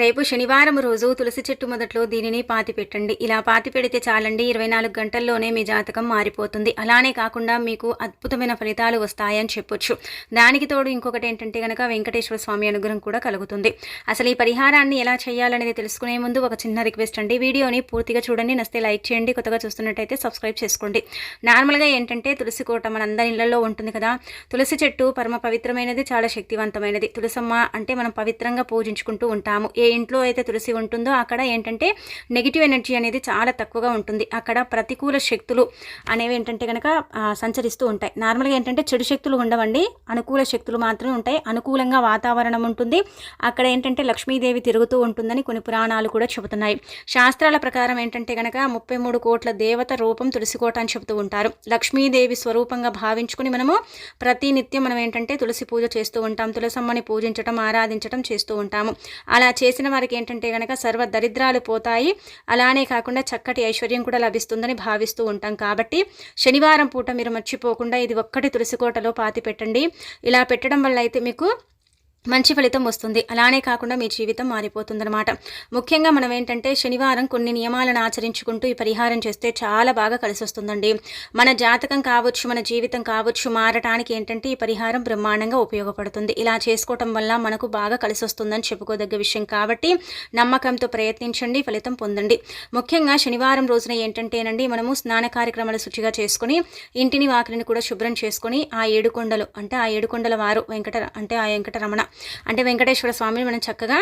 రేపు శనివారం రోజు తులసి చెట్టు మొదట్లో దీనిని పాతి పెట్టండి ఇలా పాతి పెడితే చాలండి ఇరవై నాలుగు గంటల్లోనే మీ జాతకం మారిపోతుంది. అలానే కాకుండా మీకు అద్భుతమైన ఫలితాలు వస్తాయని చెప్పొచ్చు. దానికి తోడు ఇంకొకటి ఏంటంటే కనుక వెంకటేశ్వర స్వామి అనుగ్రహం కూడా కలుగుతుంది. అసలు ఈ పరిహారాన్ని ఎలా చేయాలనేది తెలుసుకునే ముందు ఒక చిన్న రిక్వెస్ట్ అండి. వీడియోని పూర్తిగా చూడండి నస్తే లైక్ చేయండి కొత్తగా చూస్తున్నట్టయితే సబ్స్క్రైబ్ చేసుకోండి. నార్మల్గా ఏంటంటే తులసి కోట మన అందరి ఇళ్ళలో ఉంటుంది కదా. తులసి చెట్టు పరమ పవిత్రమైనది చాలా శక్తివంతమైనది. తులసమ్మ అంటే మనం పవిత్రంగా పూజించుకుంటూ ఉంటాము. ఏ ఇంట్లో అయితే తులసి ఉంటుందో అక్కడ ఏంటంటే నెగిటివ్ ఎనర్జీ అనేది చాలా తక్కువగా ఉంటుంది. అక్కడ ప్రతికూల శక్తులు అనేవి ఏంటంటే కనుక సంచరిస్తూ ఉంటాయి. నార్మల్గా ఏంటంటే చెడు శక్తులు ఉండవండి. అనుకూల శక్తులు మాత్రమే ఉంటాయి. అనుకూలంగా వాతావరణం ఉంటుంది. అక్కడ ఏంటంటే లక్ష్మీదేవి తిరుగుతూ ఉంటుందని కొన్ని పురాణాలు కూడా చెబుతున్నాయి. శాస్త్రాల ప్రకారం ఏంటంటే కనుక ముప్పై మూడు కోట్ల దేవత రూపం తులసికోట అని చెబుతూ ఉంటారు. లక్ష్మీదేవి స్వరూపంగా భావించుకుని మనము ప్రతి నిత్యం మనం ఏంటంటే తులసి పూజ చేస్తూ ఉంటాం. తులసమ్మని పూజించడం ఆరాధించడం చేస్తూ ఉంటాము. అలా చేసిన వారికి ఏంటంటే కనుక సర్వ దరిద్రాలు పోతాయి. అలానే కాకుండా చక్కటి ఐశ్వర్యం కూడా లభిస్తుందని భావిస్తూ ఉంటాం. కాబట్టి శనివారం పూట మీరు మర్చిపోకుండా ఇది ఒక్కటి తులసికోటలో పాతి పెట్టండి. ఇలా పెట్టడం వల్ల అయితే మీకు మంచి ఫలితం వస్తుంది. అలానే కాకుండా మీ జీవితం మారిపోతుందన్నమాట. ముఖ్యంగా మనం ఏంటంటే శనివారం కొన్ని నియమాలను ఆచరించుకుంటూ ఈ పరిహారం చేస్తే చాలా బాగా కలిసి వస్తుందండి మన జాతకం కావచ్చు మన జీవితం కావచ్చు మారటానికి ఏంటంటే ఈ పరిహారం బ్రహ్మాండంగా ఉపయోగపడుతుంది. ఇలా చేసుకోవటం వల్ల మనకు బాగా కలిసి వస్తుందని చెప్పుకోదగ్గ విషయం కాబట్టి నమ్మకంతో ప్రయత్నించండి ఫలితం పొందండి. ముఖ్యంగా శనివారం రోజున ఏంటంటేనండి మనము స్నాన కార్యక్రమాలు శుచిగా చేసుకుని ఇంటిని వాకిలిని కూడా శుభ్రం చేసుకుని ఆ ఏడుకొండలు అంటే ఆ ఏడుకొండల వారు వెంకట అంటే ఆ వెంకటరమణ అంటే వెంకటేశ్వర స్వామిని మనం చక్కగా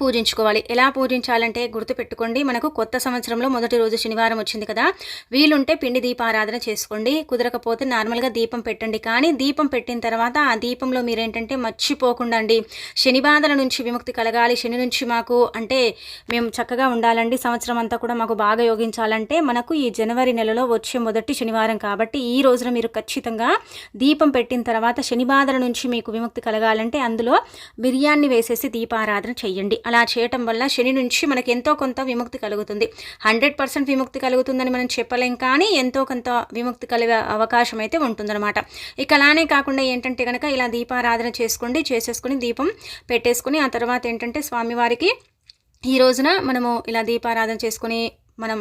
పూజించుకోవాలి. ఎలా పూజించాలంటే గుర్తుపెట్టుకోండి మనకు కొత్త సంవత్సరంలో మొదటి రోజు శనివారం వచ్చింది కదా. వీలుంటే పిండి దీపారాధన చేసుకోండి. కుదరకపోతే నార్మల్గా దీపం పెట్టండి. కానీ దీపం పెట్టిన తర్వాత ఆ దీపంలో మీరేంటంటే మర్చిపోకుండా అండి శని బాధల నుంచి విముక్తి కలగాలి. శని నుంచి మాకు అంటే మేము చక్కగా ఉండాలండి. సంవత్సరం అంతా కూడా మాకు బాగా యోగించాలంటే మనకు ఈ జనవరి నెలలో వచ్చే మొదటి శనివారం కాబట్టి ఈ రోజున మీరు ఖచ్చితంగా దీపం పెట్టిన తర్వాత శని బాధల నుంచి మీకు విముక్తి కలగాలంటే అందులో బిర్యానీ వేసేసి దీపారాధన చేయండి. అలా చేయటం వల్ల శని నుంచి మనకి ఎంతో కొంత విముక్తి కలుగుతుంది. హండ్రెడ్ పర్సెంట్ విముక్తి కలుగుతుందని మనం చెప్పలేం కానీ ఎంతో కొంత విముక్తి కలిగే అవకాశం అయితే ఉంటుందన్నమాట. ఇక అలానే కాకుండా ఏంటంటే కనుక ఇలా దీపారాధన చేసుకోండి చేసేసుకుని దీపం పెట్టేసుకుని ఆ తర్వాత ఏంటంటే స్వామివారికి ఈ రోజున మనము ఇలా దీపారాధన చేసుకుని మనం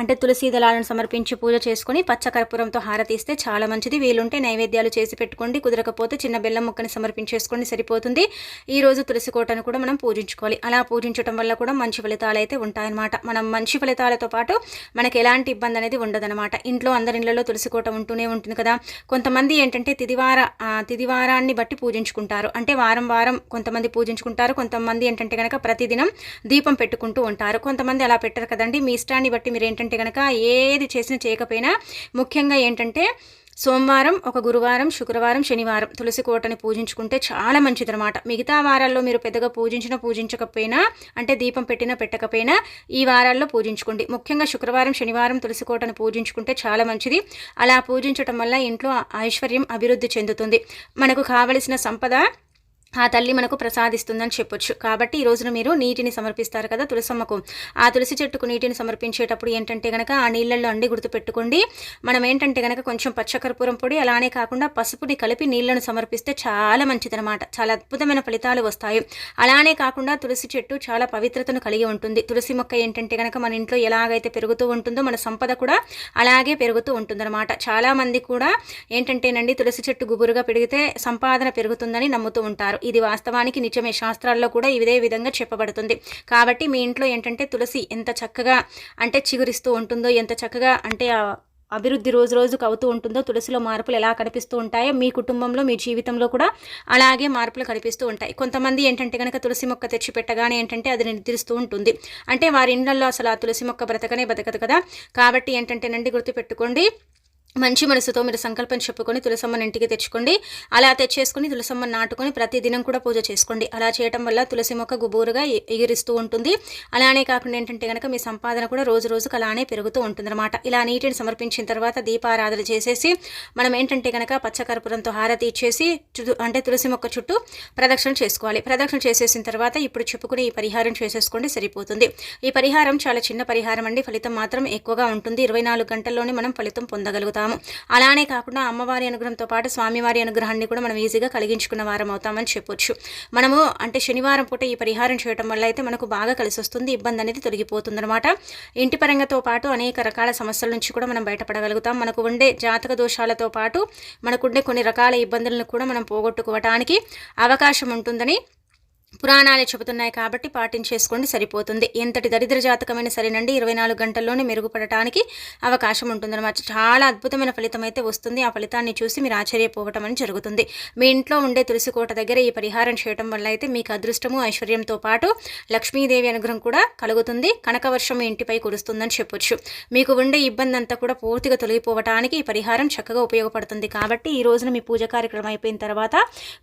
అంటే తులసి దళాలను సమర్పించి పూజ చేసుకుని పచ్చకర్పూరంతో హారతిస్తే చాలా మంచిది. వీలుంటే నైవేద్యాలు చేసి పెట్టుకోండి కుదరకపోతే చిన్న బెల్లం ముక్కని సమర్పించేసుకోండి సరిపోతుంది. ఈ రోజు తులసి కోటను కూడా మనం పూజించుకోవాలి. అలా పూజించడం వల్ల కూడా మంచి ఫలితాలు అయితే ఉంటాయన్నమాట. మనం మంచి ఫలితాలతో పాటు మనకి ఎలాంటి ఇబ్బంది అనేది ఉండదన్నమాట. ఇంట్లో అందరి ఇళ్ళలో తులసి కోట ఉంటూనే ఉంటుంది కదా. కొంతమంది ఏంటంటే తిదివార తిదివారాన్ని బట్టి పూజించుకుంటారు. అంటే వారం వారం కొంతమంది పూజించుకుంటారు. కొంతమంది ఏంటంటే కనుక ప్రతిదినం దీపం పెట్టుకుంటూ ఉంటారు. కొంతమంది అలా పెట్టరు కదండి. మీ ఇష్టాన్ని బట్టి మీరు ఏంటంటే కనుక ఏది చేసినా చేయకపోయినా ముఖ్యంగా ఏంటంటే సోమవారం ఒక గురువారం శుక్రవారం శనివారం తులసి కోటని పూజించుకుంటే చాలా మంచిదనమాట మిగతా వారాల్లో మీరు పెద్దగా పూజించినా పూజించకపోయినా అంటే దీపం పెట్టినా పెట్టకపోయినా ఈ వారాల్లో పూజించుకోండి. ముఖ్యంగా శుక్రవారం శనివారం తులసి కోటను పూజించుకుంటే చాలా మంచిది. అలా పూజించటం వల్ల ఇంట్లో ఐశ్వర్యం అభివృద్ధి చెందుతుంది. మనకు కావలసిన సంపద ఆ తల్లి మనకు ప్రసాదిస్తుందని చెప్పొచ్చు. కాబట్టి ఈ రోజున మీరు నీటిని సమర్పిస్తారు కదా తులసమ్మకు. ఆ తులసి చెట్టుకు నీటిని సమర్పించేటప్పుడు ఏంటంటే కనుక ఆ నీళ్ళల్లో అండి గుర్తుపెట్టుకోండి. మనం ఏంటంటే కనుక కొంచెం పచ్చకర్పూరం పొడి అలానే కాకుండా పసుపుని కలిపి నీళ్ళను సమర్పిస్తే చాలా మంచిదనమాట చాలా అద్భుతమైన ఫలితాలు వస్తాయి. అలానే కాకుండా తులసి చెట్టు చాలా పవిత్రతను కలిగి ఉంటుంది. తులసి మొక్క ఏంటంటే కనుక మన ఇంట్లో ఎలాగైతే పెరుగుతూ ఉంటుందో మన సంపద కూడా అలాగే పెరుగుతూ ఉంటుందన్నమాట. చాలామంది కూడా ఏంటంటేనండి తులసి చెట్టు గుబురుగా పెరిగితే సంపాదన పెరుగుతుందని నమ్ముతూ ఉంటారు. ఇది వాస్తవానికి నిజమే. శాస్త్రాల్లో కూడా ఇదే విధంగా చెప్పబడుతుంది. కాబట్టి మీ ఇంట్లో ఏంటంటే తులసి ఎంత చక్కగా అంటే చిగురిస్తూ ఉంటుందో ఎంత చక్కగా అంటే అభివృద్ధి రోజు రోజుకు అవుతూ ఉంటుందో తులసిలో మార్పులు ఎలా కనిపిస్తూ ఉంటాయో మీ కుటుంబంలో మీ జీవితంలో కూడా అలాగే మార్పులు కనిపిస్తూ ఉంటాయి. కొంతమంది ఏంటంటే కనుక తులసి మొక్క తెచ్చి పెట్టగానే ఏంటంటే అది నిద్రిస్తూ ఉంటుంది. అంటే వారి ఇండ్లలో అసలు ఆ తులసి మొక్క బ్రతకనే బ్రతకదు కదా. కాబట్టి ఏంటంటేనండి గుర్తుపెట్టుకోండి మంచి మనసుతో మీరు సంకల్పం చెప్పుకొని తులసమ్మని ఇంటికి తెచ్చుకోండి. అలా తెచ్చేసుకుని తులసమ్మని నాటుకొని ప్రతిదినం కూడా పూజ చేసుకోండి. అలా చేయటం వల్ల తులసి మొక్క గుబూరుగా ఎగిరిస్తూ ఉంటుంది. అలానే కాకుండా ఏంటంటే కనుక మీ సంపాదన కూడా రోజు రోజుకు అలానే పెరుగుతూ ఉంటుందన్నమాట. ఇలా నీటిని సమర్పించిన తర్వాత దీపారాధన చేసేసి మనం ఏంటంటే కనుక పచ్చకర్పూరంతో హారతి ఇచ్చేసి అంటే తులసి మొక్క చుట్టూ ప్రదక్షిణ చేసుకోవాలి. ప్రదక్షిణ చేసేసిన తర్వాత ఇప్పుడు చెప్పుకుని ఈ పరిహారం చేసేసుకోండి సరిపోతుంది. ఈ పరిహారం చాలా చిన్న పరిహారం అండి. ఫలితం మాత్రం ఎక్కువగా ఉంటుంది. ఇరవై నాలుగు గంటల్లోనే మనం ఫలితం పొందగలుగుతాం. అవుతాము అలానే కాకుండా అమ్మవారి అనుగ్రహంతో పాటు స్వామివారి అనుగ్రహాన్ని కూడా మనం ఈజీగా కలిగించుకున్న వారం అవుతామని చెప్పొచ్చు. మనము అంటే శనివారం పూట ఈ పరిహారం చేయడం వల్ల అయితే మనకు బాగా కలిసి వస్తుంది ఇబ్బంది అనేది తొలగిపోతుందనమాట ఇంటి పరంగాతో పాటు అనేక రకాల సమస్యల నుంచి కూడా మనం బయటపడగలుగుతాం. మనకు ఉండే జాతక దోషాలతో పాటు మనకుండే కొన్ని రకాల ఇబ్బందులను కూడా మనం పోగొట్టుకోవటానికి అవకాశం ఉంటుందని పురాణాలే చెబుతున్నాయి కాబట్టి పాటించేసుకోండి సరిపోతుంది. ఎంతటి దరిద్ర జాతకమైన సరేనండి ఇరవై నాలుగు గంటల్లోనే మెరుగుపడటానికి అవకాశం ఉంటుందన్నమాట. చాలా అద్భుతమైన ఫలితం అయితే వస్తుంది. ఆ ఫలితాన్ని చూసి మీరు ఆశ్చర్యపోవటం అని జరుగుతుంది. మీ ఇంట్లో ఉండే తులసి కోట దగ్గర ఈ పరిహారం చేయడం వల్ల అయితే మీకు అదృష్టము ఐశ్వర్యంతో పాటు లక్ష్మీదేవి అనుగ్రహం కూడా కలుగుతుంది. కనకవర్షం మీ ఇంటిపై కురుస్తుందని చెప్పొచ్చు. మీకు ఉండే ఇబ్బంది అంతా కూడా పూర్తిగా తొలగిపోవటానికి ఈ పరిహారం చక్కగా ఉపయోగపడుతుంది. కాబట్టి ఈ రోజున మీ పూజ కార్యక్రమం అయిపోయిన తర్వాత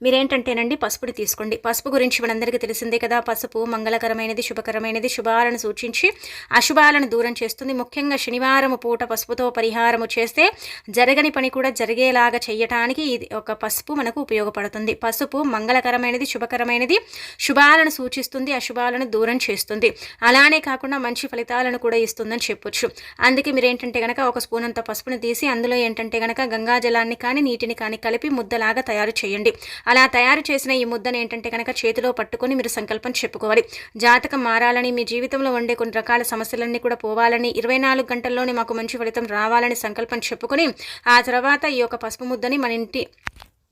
మీరేంటంటేనండి పసుపుని తీసుకోండి. పసుపు గురించి మనందరికీ అందరికీ తెలిసిందే కదా పసుపు మంగళకరమైనది శుభకరమైనది శుభాలను సూచించి అశుభాలను దూరం చేస్తుంది. ముఖ్యంగా శనివారం పూట పసుపుతో పరిహారము చేస్తే జరగని పని కూడా జరిగేలాగా చేయటానికి ఇది ఒక పసుపు మనకు ఉపయోగపడుతుంది. పసుపు మంగళకరమైనది శుభకరమైనది శుభాలను సూచిస్తుంది అశుభాలను దూరం చేస్తుంది. అలానే కాకుండా మంచి ఫలితాలను కూడా ఇస్తుందని చెప్పొచ్చు. అందుకే మీరు ఏంటంటే కనుక ఒక స్పూన్ అంత పసుపుని తీసి అందులో ఏంటంటే కనుక గంగా జలాన్ని కానీ నీటిని కానీ కలిపి ముద్దలాగా తయారు చేయండి. అలా తయారు చేసిన ఈ ముద్దను ఏంటంటే కనుక చేతిలో పట్టుకొని మీరు సంకల్పం చెప్పుకోవాలి. జాతకం మారాలని మీ జీవితంలో ఉండే కొన్ని రకాల సమస్యలన్నీ కూడా పోవాలని ఇరవై నాలుగు గంటల్లోనే మాకు మంచి ఫలితం రావాలని సంకల్పం చెప్పుకొని ఆ తర్వాత ఈ యొక్క పసుపు ముద్దని మన ఇంటి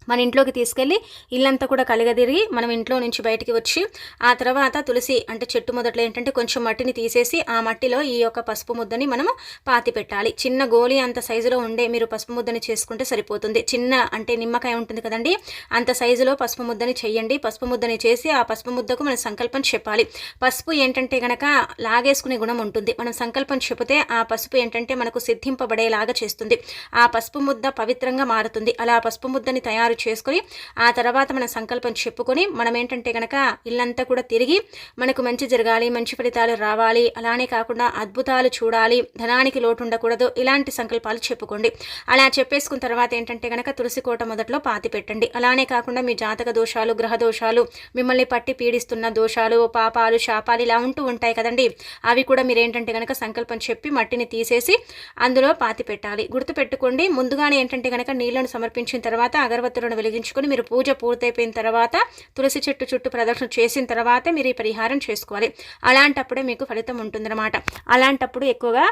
మన ఇంట్లోకి తీసుకెళ్ళి ఇల్లంతా కూడా కలగదిరిగి మనం ఇంట్లో నుంచి బయటికి వచ్చి ఆ తర్వాత తులసి అంటే చెట్టు మొదట్లో ఏంటంటే కొంచెం మట్టిని తీసేసి ఆ మట్టిలో ఈ యొక్క పసుపు ముద్దని మనము పాతి పెట్టాలి. చిన్న గోళీ అంత సైజులో ఉండే మీరు పసుపు ముద్దని చేసుకుంటే సరిపోతుంది. చిన్న అంటే నిమ్మకాయ ఉంటుంది కదండి అంత సైజులో పసుపు ముద్దని చేయండి పసుపు ముద్దని చేసి ఆ పసుపు ముద్దకు మనం సంకల్పం చెప్పాలి. పసుపు ఏంటంటే గనక లాగేసుకునే గుణం ఉంటుంది. మనం సంకల్పం చెబితే ఆ పసుపు ఏంటంటే మనకు సిద్ధింపబడేలాగా చేస్తుంది. ఆ పసుపు ముద్ద పవిత్రంగా మారుతుంది. అలా పసుపు ముద్దని తయారు తయారు చేసుకొని ఆ తర్వాత మన సంకల్పం చెప్పుకొని మనం ఏంటంటే కనుక ఇల్లంతా కూడా తిరిగి మనకు మంచి జరగాలి మంచి ఫలితాలు రావాలి అలానే కాకుండా అద్భుతాలు చూడాలి ధనానికి లోటు ఉండకూడదు ఇలాంటి సంకల్పాలు చెప్పుకోండి. అలా చెప్పేసుకున్న తర్వాత ఏంటంటే కనుక తులసి కోట మొదట్లో పాతి పెట్టండి. అలానే కాకుండా మీ జాతక దోషాలు గ్రహ దోషాలు మిమ్మల్ని పట్టి పీడిస్తున్న దోషాలు పాపాలు శాపాలు ఇలా ఉంటూ ఉంటాయి కదండి. అవి కూడా మీరు ఏంటంటే కనుక సంకల్పం చెప్పి మట్టిని తీసేసి అందులో పాతి పెట్టాలి. గుర్తుపెట్టుకోండి ముందుగానే ఏంటంటే కనుక నీళ్ళను సమర్పించిన తర్వాత అగరబత్తులు జ్యోతులను వెలిగించుకొని మీరు పూజ పూర్తయిపోయిన తర్వాత తులసి చెట్టు చుట్టూ ప్రదక్షిణ చేసిన తర్వాత మీరు ఈ పరిహారం చేసుకోవాలి. అలాంటప్పుడే మీకు ఫలితం ఉంటుందన్నమాట. అలాంటప్పుడు ఎక్కువగా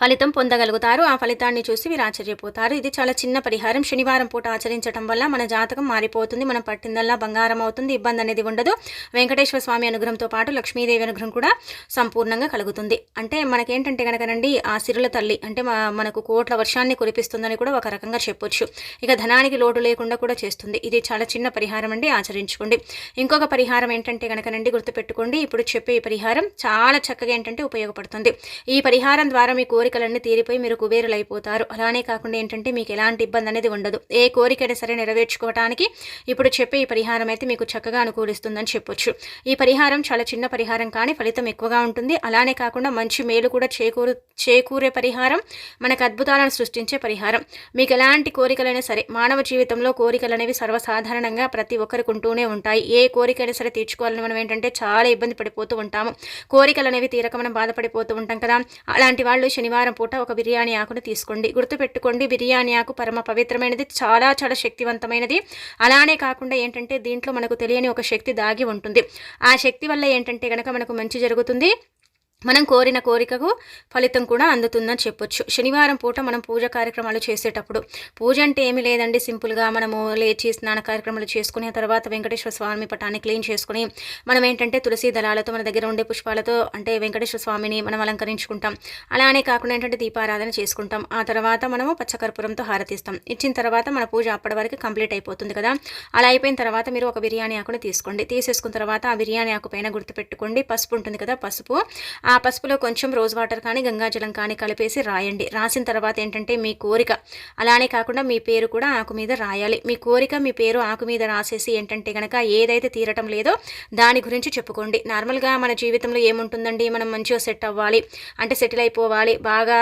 ఫలితం పొందగలుగుతారు. ఆ ఫలితాన్ని చూసి మీరు ఆశ్చర్యపోతారు. ఇది చాలా చిన్న పరిహారం. శనివారం పూట ఆచరించడం వల్ల మన జాతకం మారిపోతుంది. మనం పట్టిందల్లా బంగారం అవుతుంది. ఇబ్బంది అనేది ఉండదు. వెంకటేశ్వర స్వామి అనుగ్రహంతో పాటు లక్ష్మీదేవి అనుగ్రహం కూడా సంపూర్ణంగా కలుగుతుంది. అంటే మనకేంటంటే కనుకనండి ఆ సిరుల తల్లి అంటే మనకు కోట్ల వర్షాన్ని కురిపిస్తుందని కూడా ఒక రకంగా చెప్పొచ్చు. ఇక ధనానికి లోటు లేకుండా కూడా చేస్తుంది. ఇది చాలా చిన్న పరిహారం అండి. ఆచరించుకోండి. ఇంకొక పరిహారం ఏంటంటే కనుకనండి గుర్తుపెట్టుకోండి. ఇప్పుడు చెప్పే ఈ పరిహారం చాలా చక్కగా ఏంటంటే ఉపయోగపడుతుంది. ఈ పరిహారం ద్వారా మీ కోరిక కోరికలన్నీ తీరిపోయి మీరు కుబేరులైపోతారు. అలానే కాకుండా ఏంటంటే మీకు ఎలాంటి ఇబ్బంది అనేది ఉండదు. ఏ కోరికైనా సరే నెరవేర్చుకోవడానికి ఇప్పుడు చెప్పే ఈ పరిహారం అయితే మీకు చక్కగా అనుకూలిస్తుందని చెప్పొచ్చు. ఈ పరిహారం చాలా చిన్న పరిహారం కానీ ఫలితం ఎక్కువగా ఉంటుంది. అలానే కాకుండా మంచి మేలు కూడా చేకూరు చేకూరే పరిహారం మనకు అద్భుతాలను సృష్టించే పరిహారం. మీకు ఎలాంటి కోరికలైనా సరే మానవ జీవితంలో కోరికలు అనేవి సర్వసాధారణంగా ప్రతి ఒక్కరికి ఉంటూనే ఉంటాయి. ఏ కోరికైనా సరే తీర్చుకోవాలని మనం ఏంటంటే చాలా ఇబ్బంది పడిపోతూ ఉంటాము. కోరికలు అనేవి తీరక మనం బాధపడిపోతూ ఉంటాం కదా. అలాంటి వాళ్ళు శనివారం శనివారం పూట ఒక బిర్యానీ ఆకును తీసుకోండి. గుర్తుపెట్టుకోండి బిర్యానీ ఆకు పరమ పవిత్రమైనది చాలా చాలా శక్తివంతమైనది. అలానే కాకుండా ఏంటంటే దీంట్లో మనకు తెలియని ఒక శక్తి దాగి ఉంటుంది. ఆ శక్తి వల్ల ఏంటంటే కనుక మనకు మంచి జరుగుతుంది. మనం కోరిన కోరికకు ఫలితం కూడా అందుతుందని చెప్పొచ్చు. శనివారం పూట మనం పూజ కార్యక్రమాలు చేసేటప్పుడు పూజ అంటే ఏమీ లేదండి. సింపుల్గా మనము లేచి స్నాన కార్యక్రమాలు చేసుకుని ఆ తర్వాత వెంకటేశ్వర స్వామి పటాన్ని క్లీన్ చేసుకుని మనం ఏంటంటే తులసి దళాలతో మన దగ్గర ఉండే పుష్పాలతో అంటే వెంకటేశ్వర స్వామిని మనం అలంకరించుకుంటాం. అలానే కాకుండా ఏంటంటే దీపారాధన చేసుకుంటాం. ఆ తర్వాత మనము పచ్చకర్పూరంతో హారతిస్తాం. ఇచ్చిన తర్వాత మన పూజ అప్పటి వరకు కంప్లీట్ అయిపోతుంది కదా. అలా అయిపోయిన తర్వాత మీరు ఒక బిర్యానీ ఆకుని తీసుకోండి. తీసేసుకున్న తర్వాత ఆ బిర్యానీ ఆకు పైన గుర్తుపెట్టుకోండి. పసుపు ఉంటుంది కదా పసుపు. ఆ పసుపులో కొంచెం రోజ్ వాటర్ కానీ గంగాజలం కానీ కలిపేసి రాయండి. రాసిన తర్వాత ఏంటంటే మీ కోరిక. అలానే కాకుండా మీ పేరు కూడా ఆకు మీద రాయాలి. మీ కోరిక మీ పేరు ఆకు మీద రాసేసి ఏంటంటే కనుక ఏదైతే తీరటం లేదో దాని గురించి చెప్పుకోండి. నార్మల్గా మన జీవితంలో ఏముంటుందండి? మనం మంచిగా సెట్ అవ్వాలి. అంటే సెటిల్ అయిపోవాలి. బాగా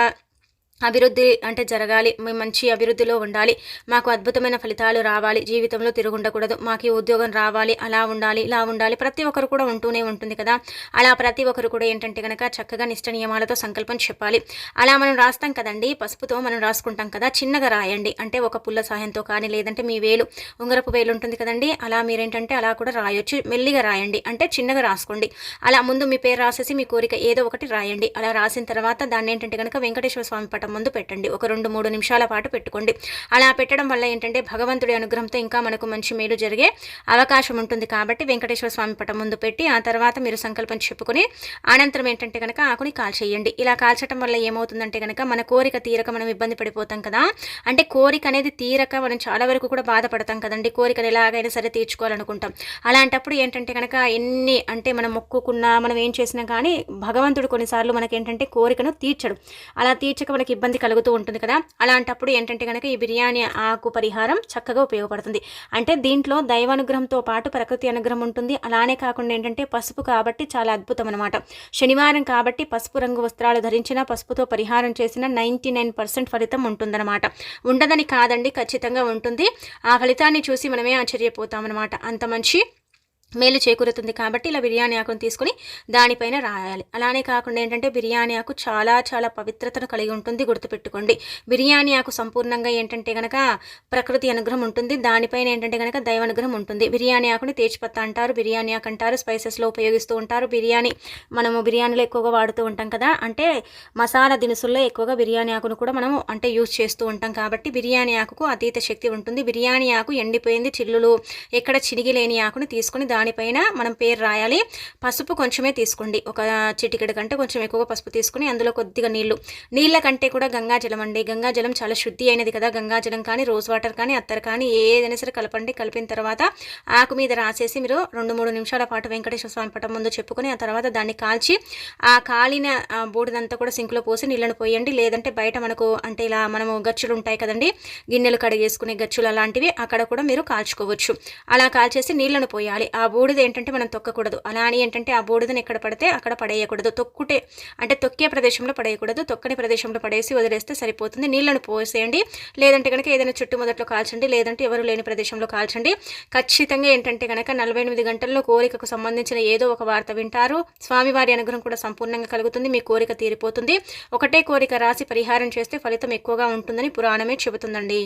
అభివృద్ధి అంటే జరగాలి మేము మంచి అభివృద్ధిలో ఉండాలి మాకు అద్భుతమైన ఫలితాలు రావాలి జీవితంలో తిరుగుండకూడదు మాకు ఉద్యోగం రావాలి అలా ఉండాలి ఇలా ఉండాలి ప్రతి ఒక్కరు కూడా ఉంటూనే ఉంటుంది కదా. అలా ప్రతి ఒక్కరు కూడా ఏంటంటే కనుక చక్కగా నిష్ట నియమాలతో సంకల్పం చెప్పాలి. అలా మనం రాస్తాం కదండి పసుపుతో మనం రాసుకుంటాం కదా చిన్నగా రాయండి. అంటే ఒక పుల్ల సహాయంతో కానీ లేదంటే మీ వేలు ఉంగరపు వేలు ఉంటుంది కదండి అలా మీరేంటంటే అలా కూడా రాయొచ్చు. మెల్లిగా రాయండి అంటే చిన్నగా రాసుకోండి. అలా ముందు మీ పేరు రాసేసి మీ కోరిక ఏదో ఒకటి రాయండి. అలా రాసిన తర్వాత దాన్ని ఏంటంటే కనుక వెంకటేశ్వర స్వామి పటం ముందు పెట్టండి. ఒక రెండు మూడు నిమిషాల పాటు పెట్టుకోండి. అలా పెట్టడం వల్ల ఏంటంటే భగవంతుడి అనుగ్రహంతో ఇంకా మనకు మంచి మేలు జరిగే అవకాశం ఉంటుంది కాబట్టి వెంకటేశ్వర స్వామి పటం ముందు పెట్టి ఆ తర్వాత మీరు సంకల్పం చెప్పుకొని అనంతరం ఏంటంటే కనుక ఆకుని కాల్చేయండి ఇలా కాల్చడం వల్ల ఏమవుతుందంటే కనుక మన కోరిక తీరక మనం ఇబ్బంది పడిపోతాం కదా. అంటే కోరిక అనేది తీరక మనం చాలా వరకు కూడా బాధపడతాం కదండి. కోరికను ఎలాగైనా సరే తీర్చుకోవాలనుకుంటాం. అలాంటప్పుడు ఏంటంటే కనుక ఎన్ని అంటే మనం మొక్కుకున్నా మనం ఏం చేసినా కానీ భగవంతుడు కొన్నిసార్లు మనకి ఏంటంటే కోరికను తీర్చడు. అలా తీర్చక మనకి ఇబ్బంది కలుగుతూ ఉంటుంది కదా. అలాంటప్పుడు ఏంటంటే కనుక ఈ బిర్యానీ ఆకు పరిహారం చక్కగా ఉపయోగపడుతుంది. అంటే దీంట్లో దైవానుగ్రహంతో పాటు ప్రకృతి అనుగ్రహం ఉంటుంది. అలానే కాకుండా ఏంటంటే పసుపు కాబట్టి చాలా అద్భుతం అనమాట శనివారం కాబట్టి పసుపు రంగు వస్త్రాలు ధరించిన పసుపుతో పరిహారం చేసిన నైంటీ నైన్ పర్సెంట్ ఫలితం ఉంటుందన్నమాట. ఉండదని కాదండి ఖచ్చితంగా ఉంటుంది. ఆ ఫలితాన్ని చూసి మనమే ఆశ్చర్యపోతామన్నమాట. అంత మంచి మేలు చేకూరుతుంది కాబట్టి ఇలా బిర్యానీ ఆకును తీసుకుని దానిపైన రాయాలి. అలానే కాకుండా ఏంటంటే బిర్యానీ ఆకు చాలా చాలా పవిత్రతను కలిగి ఉంటుంది. గుర్తుపెట్టుకోండి. బిర్యానీ ఆకు సంపూర్ణంగా ఏంటంటే కనుక ప్రకృతి అనుగ్రహం ఉంటుంది. దానిపైన ఏంటంటే కనుక దైవ అనుగ్రహం ఉంటుంది. బిర్యానీ ఆకుని తేజ్పత్త అంటారు. బిర్యానీ ఆకు అంటారు. స్పైసెస్లో ఉపయోగిస్తూ ఉంటారు. బిర్యానీ మనము బిర్యానీలో ఎక్కువగా వాడుతూ ఉంటాం కదా. అంటే మసాలా దినుసుల్లో ఎక్కువగా బిర్యానీ ఆకును కూడా మనము అంటే యూజ్ చేస్తూ ఉంటాం కాబట్టి బిర్యానీ ఆకుకు అతీత శక్తి ఉంటుంది. బిర్యానీ ఆకు ఎండిపోయింది. చిల్లులు ఎక్కడ చినిగి లేని ఆకుని తీసుకుని దానిపైన మనం పేరు రాయాలి. పసుపు కొంచెమే తీసుకోండి. ఒక చిటికెడు కంటే కొంచెం ఎక్కువ పసుపు తీసుకుని అందులో కొద్దిగా నీళ్ళు. నీళ్ళ కంటే కూడా గంగాజలం అండి. గంగాజలం చాలా శుద్ధి అయినది కదా. గంగాజలం కానీ రోజ్ వాటర్ కానీ అత్తరు కానీ ఏదైనా సరే కలపండి. కలిపిన తర్వాత ఆకు మీద రాసేసి మీరు రెండు మూడు నిమిషాల పాటు వెంకటేశ్వర స్వామి పటం ముందు చెప్పుకొని ఆ తర్వాత దాన్ని కాల్చి ఆ కాలిన బూడిదంతా కూడా సింక్లో పోసి నీళ్ళను పోయండి. లేదంటే బయట మనకు అంటే ఇలా మనము గచ్చులు ఉంటాయి కదండి. గిన్నెలు కడిగేసుకునే గచ్చులు అలాంటివి అక్కడ కూడా మీరు కాల్చుకోవచ్చు. అలా కాల్చేసి నీళ్ళను పోయాలి. ఆ బూడిద ఏంటంటే మనం తొక్కకూడదు. అలా అని ఏంటంటే ఆ బూడిదని ఎక్కడ పడితే అక్కడ పడేయకూడదు. తొక్కుటే అంటే తొక్కే ప్రదేశంలో పడేయకూడదు. తొక్కని ప్రదేశంలో పడేసి వదిలేస్తే సరిపోతుంది. నీళ్ళను పోసేయండి. లేదంటే కనుక ఏదైనా చుట్టుముదట్లో కాల్చండి. లేదంటే ఎవరు లేని ప్రదేశంలో కాల్చండి. ఖచ్చితంగా ఏంటంటే కనుక నలభై ఎనిమిది గంటల్లో కోరికకు సంబంధించిన ఏదో ఒక వార్త వింటారు. స్వామివారి అనుగ్రహం కూడా సంపూర్ణంగా కలుగుతుంది. మీ కోరిక తీరిపోతుంది. ఒకటే కోరిక రాసి పరిహారం చేస్తే ఫలితం ఎక్కువగా ఉంటుందని పురాణమే చెబుతుందండి.